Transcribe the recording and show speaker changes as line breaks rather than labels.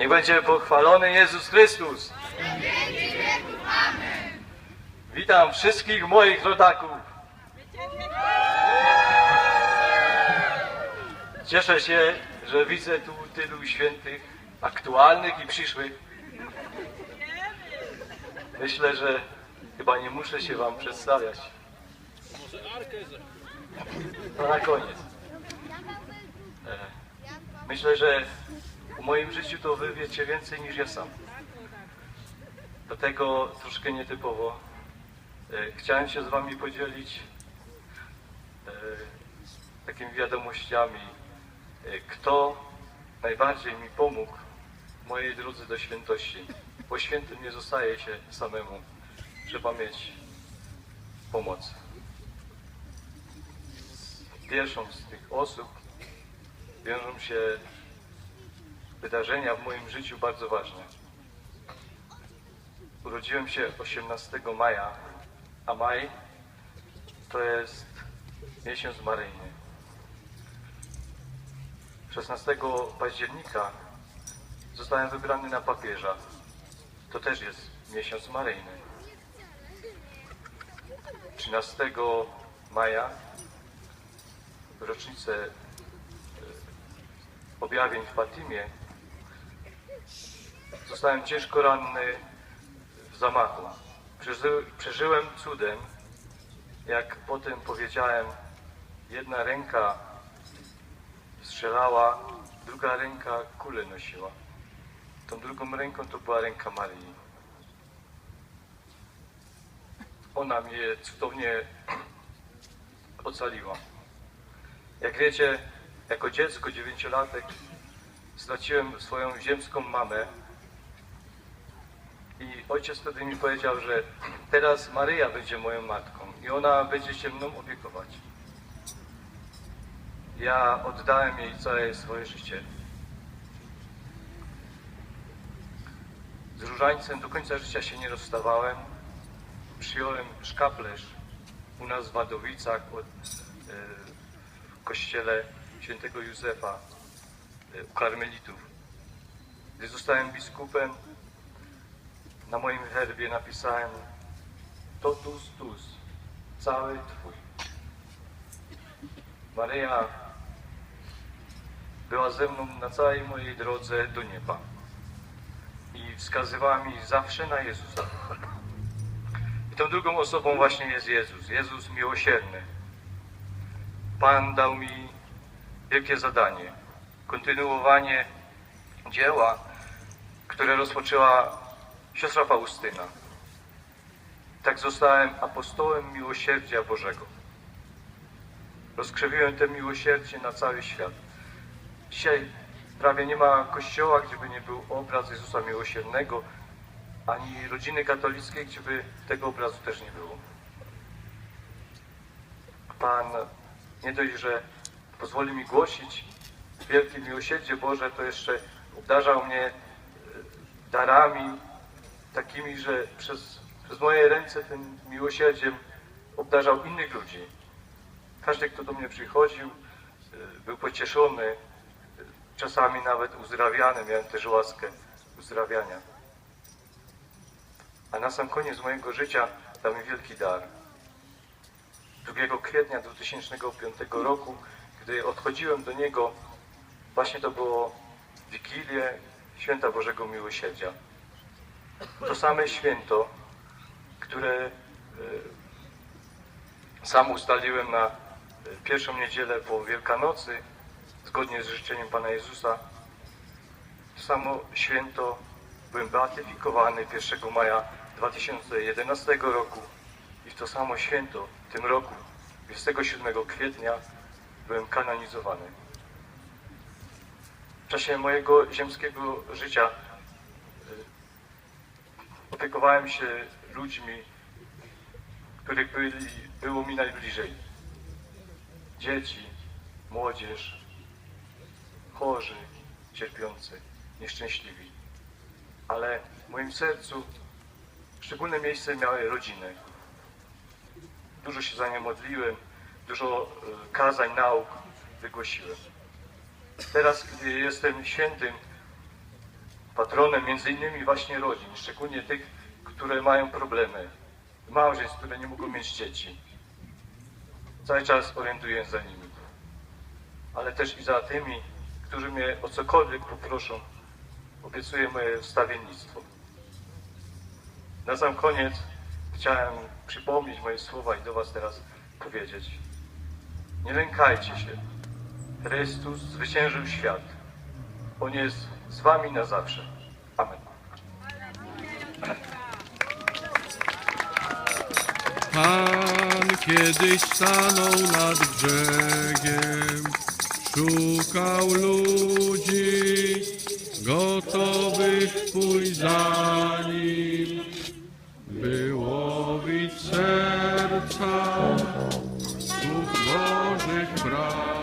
Niech będzie pochwalony Jezus Chrystus. Witam wszystkich moich rodaków. Cieszę się, że widzę tu tylu świętych, aktualnych i przyszłych. Myślę, że chyba nie muszę się wam przedstawiać. To na koniec. E, Myślę, że w moim życiu to wy wiecie więcej niż ja sam. Dlatego troszkę nietypowo e, chciałem się z wami podzielić e, takimi wiadomościami, e, kto najbardziej mi pomógł w mojej drodze do świętości. Bo świętym nie zostaje się samemu. Trzeba mieć pomoc. Pierwszą z tych osób wiążą się wydarzenia w moim życiu bardzo ważne. Urodziłem się 18 maja, a maj to jest miesiąc maryjny. 16 października zostałem wybrany na papieża. To też jest miesiąc maryjny. 13 maja rocznicę e, objawień w Fatimie zostałem ciężko ranny w zamachu. Przeży, przeżyłem cudem, jak potem powiedziałem, jedna ręka strzelała, druga ręka kulę nosiła. Tą drugą ręką to była ręka Maryi. Ona mnie cudownie ocaliła. Jak wiecie, jako dziecko, dziewięciolatek, straciłem swoją ziemską mamę i ojciec wtedy mi powiedział, że teraz Maryja będzie moją matką i ona będzie się mną opiekować. Ja oddałem jej całe swoje życie. Z różańcem do końca życia się nie rozstawałem. Przyjąłem szkaplerz u nas w Wadowicach e, w kościele świętego Józefa u karmelitów. Gdy zostałem biskupem, na moim herbie napisałem Totus tus, cały Twój. Maryja była ze mną na całej mojej drodze do nieba i wskazywała mi zawsze na Jezusa. I tą drugą osobą właśnie jest Jezus, Jezus miłosierny. Pan dał mi wielkie zadanie, kontynuowanie dzieła, które rozpoczęła siostra Faustyna. Tak zostałem apostołem miłosierdzia Bożego. Rozkrzewiłem to miłosierdzie na cały świat. Dzisiaj prawie nie ma kościoła, gdzie by nie był obraz Jezusa Miłosiernego, ani rodziny katolickiej, gdzie by tego obrazu też nie było. Pan nie dość, że pozwoli mi głosić wielkie miłosierdzie Boże, to jeszcze obdarzał mnie e, darami takimi, że przez, przez moje ręce tym miłosierdziem obdarzał innych ludzi. Każdy, kto do mnie przychodził, e, był pocieszony, e, czasami nawet uzdrawiany. Miałem też łaskę uzdrawiania. A na sam koniec mojego życia dał mi wielki dar. 2 kwietnia 2005 roku, gdy odchodziłem do Niego, właśnie to było Wigilię Święta Bożego Miłosierdzia. To same święto, które e, sam ustaliłem na e, pierwszą niedzielę po Wielkanocy, zgodnie z życzeniem Pana Jezusa. To samo święto byłem beatyfikowany 1 maja 2011 roku i w to samo święto w tym roku, 27 kwietnia, byłem kanonizowany. Czasie mojego ziemskiego życia y, opiekowałem się ludźmi, których byli, było mi najbliżej. Dzieci, młodzież, chorzy, cierpiący, nieszczęśliwi. Ale w moim sercu szczególne miejsce miały rodziny. Dużo się za nie modliłem, dużo e, kazań, nauk wygłosiłem. Teraz, gdy jestem świętym, patronem między innymi właśnie rodzin, szczególnie tych, które mają problemy, małżeństw, które nie mogą mieć dzieci. Cały czas orientuję za nimi, ale też i za tymi, którzy mnie o cokolwiek poproszą. Obiecuję moje wstawiennictwo. Na sam koniec chciałem przypomnieć moje słowa i do Was teraz powiedzieć. Nie lękajcie się. Chrystus zwyciężył świat. On jest z wami na zawsze. Amen.
Pan kiedyś stanął nad brzegiem, szukał ludzi gotowych pójść za nim. Było bić serca słów Bożych braci.